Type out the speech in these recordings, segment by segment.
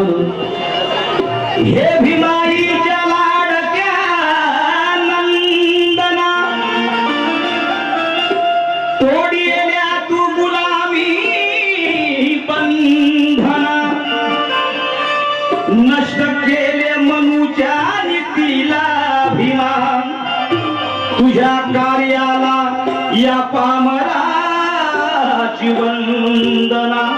म्हणून हे भीमाईच्या लाडक्या नंदना. तोडिल्या तू गुलामी बंधना. नष्ट केले मनुच्या नीतीला भीमा तुझ्या कार्याला या पामरा वंदना.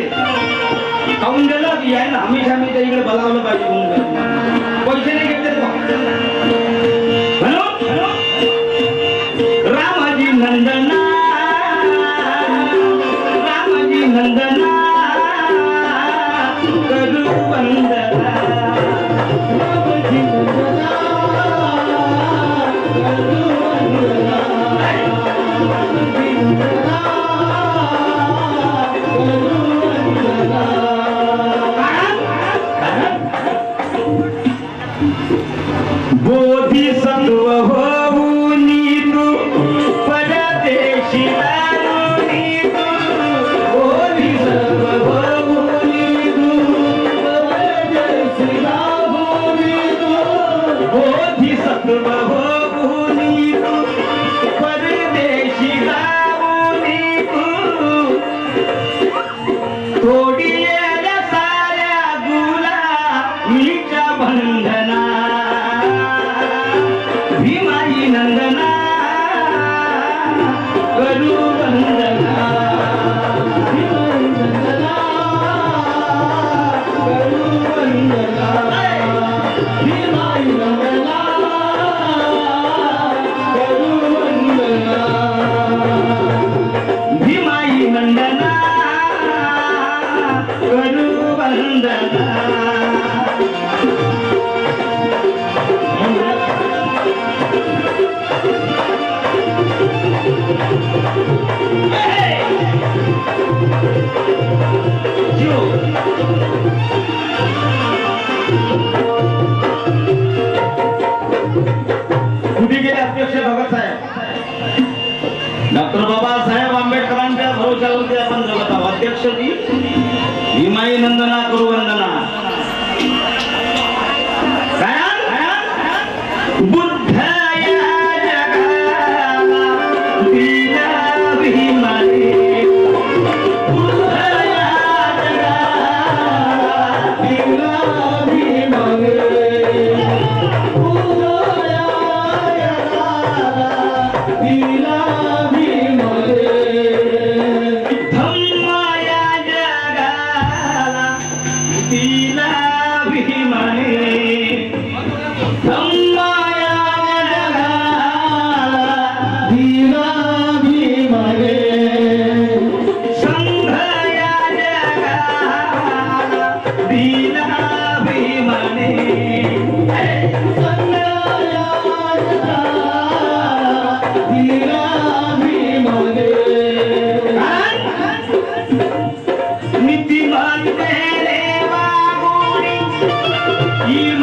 असेल खाऊन गेला की आहे ना हमेशा मी त्याच्याकडे बलावलं पाहिजे म्हणून पैसे नाही घेतले म्हणून रामाजी नंदना. रामाजी नंदना. करू वंदना. लक्ष दी. हिमाई नंदना गुरुवंदना.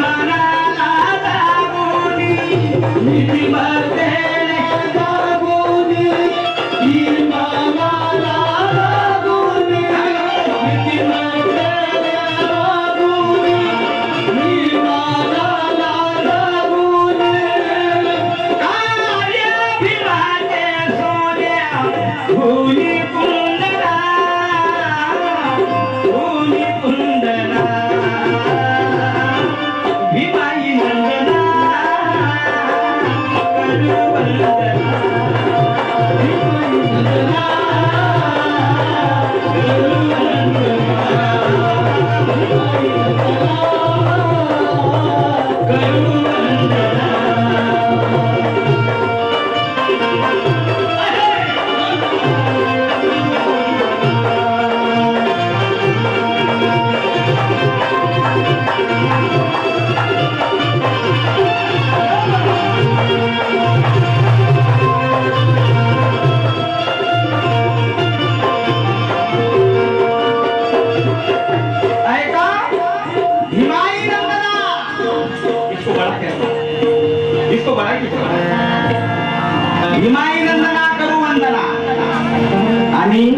मनाला लागोनी नीती भरते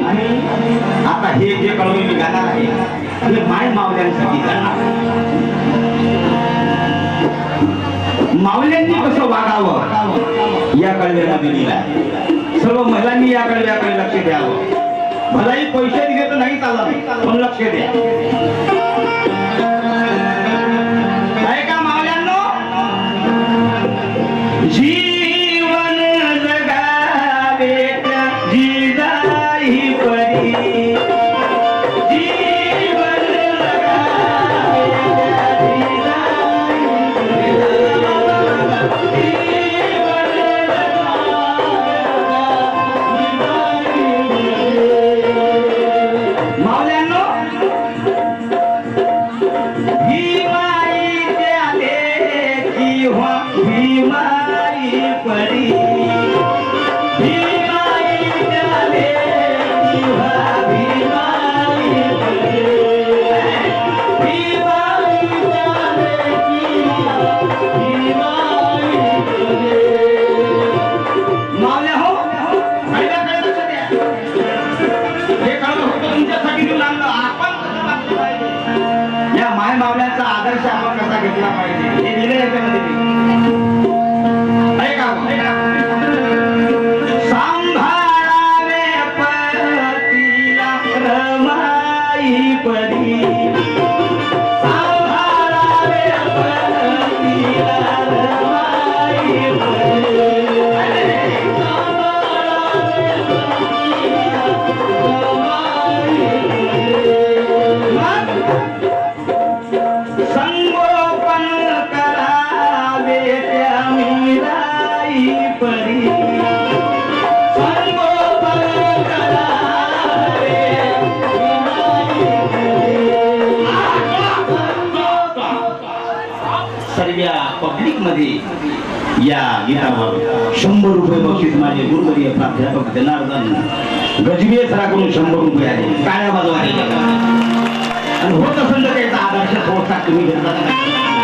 आता हे जे कळून मी गाणार आहे हे माय मावल्यांसाठी मावल्यांनी कसं वागावं? या कळव्याला मी दिला सर्व महिलांनी या कळव्याकडे लक्ष द्यावं. भलाही पैसे दिले तर नाही चालत पण लक्ष द्या. मध्ये या गीतावर. शंभर रुपये बक्षीस माझे गुरुवरीय प्राध्यापक जनार्दन गजबीय सराकडून शंभर रुपये आले. काळ्या बाजू आले. आणि होत असेल तर त्याचा आदर्श संस्था तुम्ही घेतला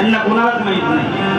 यांना कोणालाच माहीत नाही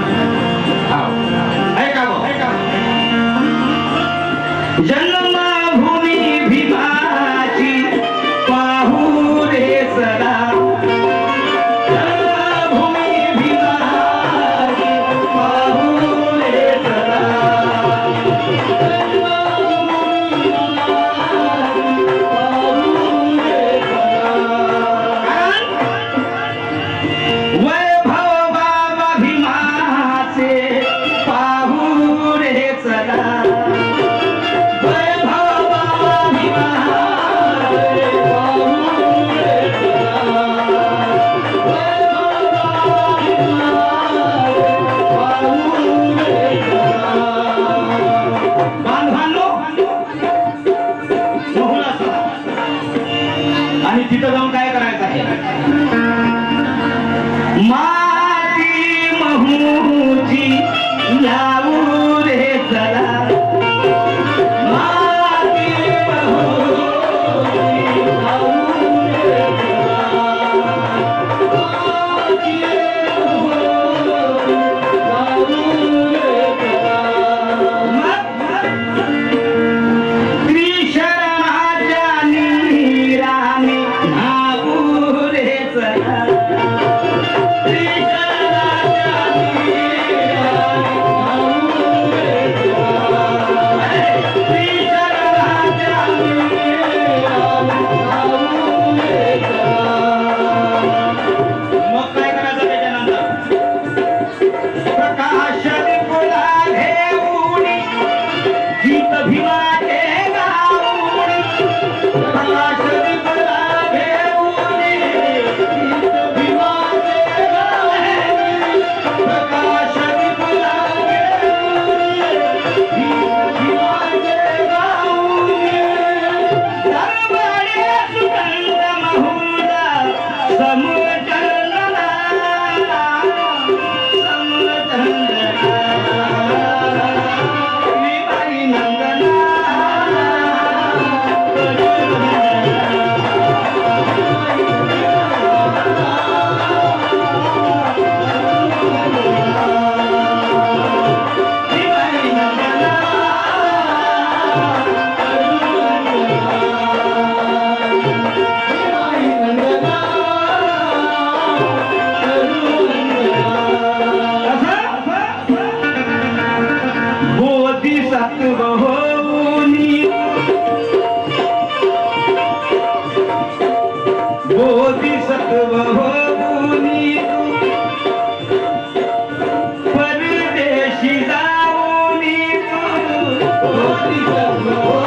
Maribel,